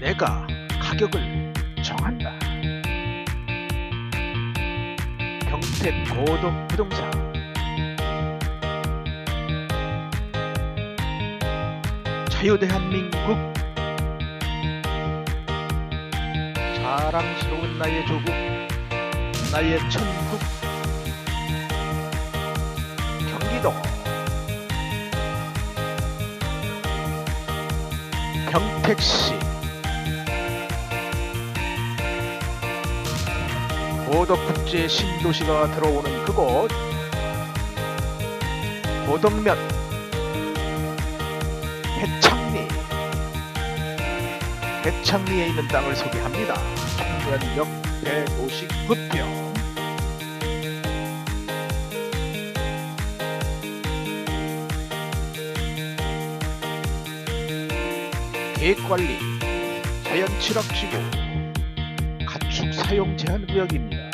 내가 가격을 정한다. 평택 고동 부동산. 자유대한민국. 자랑스러운 나의 조국 나의 천국. 경기도. 평택시 고덕국제 신도시가 들어오는 그곳. 고덕면. 해창리. 해창리에 있는 땅을 소개합니다. 청년역 159평 계획관리, 자연취락지구, 가축 사용 제한 구역입니다.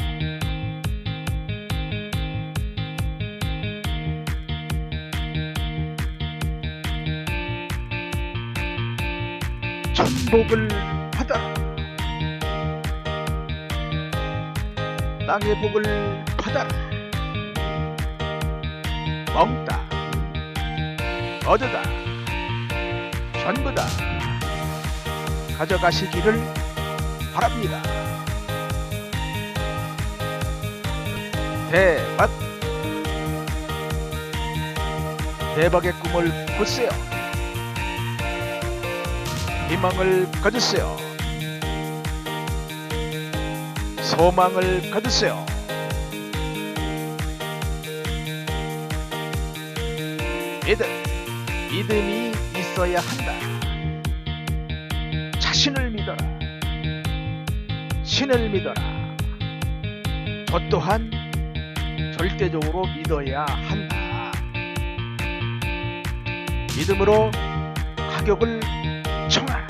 천복을 받아라. 땅의 복을 받아라. 먹다, 얻으다, 전부 다 가져가시기를 바랍니다. 대박! 대박의 꿈을 꾸세요. 희망을 가지세요. 소망을 가지세요. 믿음, 믿음이 있어야 한다. 자신을 믿어라. 신을 믿어라. 저 또한 절대적으로 믿어야 한다. 믿음으로 가격을 정하.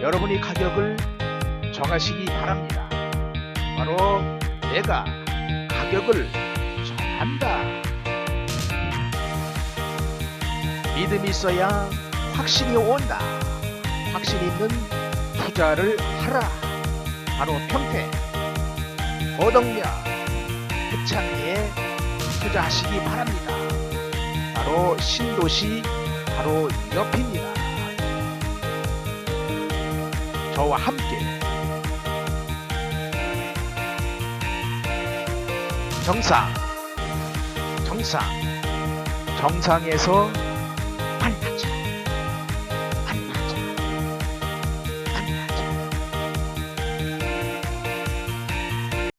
여러분이 가격을 정하시기 바랍니다. 바로 내가 가격을 정한다. 믿음이 있어야 확신이 온다. 확신 있는 투자를 하라. 바로 평택, 고덕면, 해 창리에 투자하시기 바랍니다. 바로 신도시 바로 옆입니다. 저와 함께 정상, 정상, 정상에서